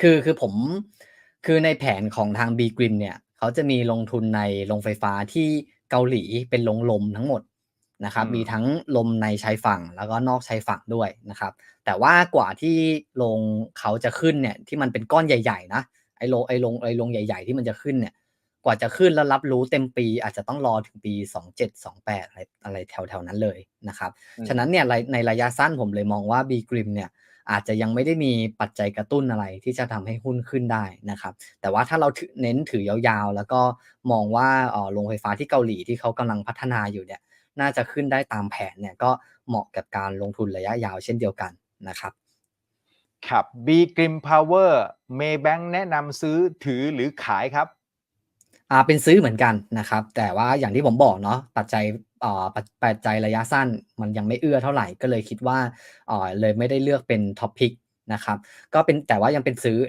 คือคือผมคือในแผนของทาง B Grim เนี่ยเขาจะมีลงทุนในโรงไฟฟ้าที่เกาหลีเป็นโรงลมทั้งหมดนะครับอืมมีทั้งลมในชายฝั่งแล้วก็นอกชายฝั่งด้วยนะครับ แต่ว่ากว่าที่โรงเขาจะขึ้นเนี่ยที่มันเป็นก้อนใหญ่ ๆ นะไอ้โรงไอ้โรงไอ้โรงใหญ่ ๆ ที่มันจะขึ้นเนี่ย กว่าจะขึ้นแล้วรับรู้เต็มปี อาจจะต้องรอถึงปี 27 28อะไรอะไรแถวๆนั้นเลยนะครับอืมฉะนั้นเนี่ยในในระยะสั้นผมเลยมองว่า B Grim เนี่ย อาจจะยังไม่ได้มีปัจจัยกระตุ้นอะไรที่จะทำให้หุ้นขึ้นได้นะครับ แต่ว่าถ้าเราเน้นถือยาวๆ แล้วก็มองว่าเออโรงไฟฟ้าที่เกาหลีที่เขากำลังพัฒนาอยู่เนี่ยน่าจะขึ้นได้ตามแผนเนี่ยก็เหมาะกับการลงทุนระยะยาวเช่นเดียวกันนะครับครับ B Grim Power Maybank แนะนำซื้อถือหรือขายครับ อ่าเป็นซื้อเหมือนกันนะครับ แต่ว่าอย่างที่ผมบอกเนาะปัจจัยอ่าปัจจจัยระยะสั้นมันยังไม่เอื้อเท่าไหร่ก็เลยคิดว่าอ่าเลยไม่ได้เลือกเป็นท็อปพิกนะครับก็เป็นแต่ว่ายังเป็นซื้อ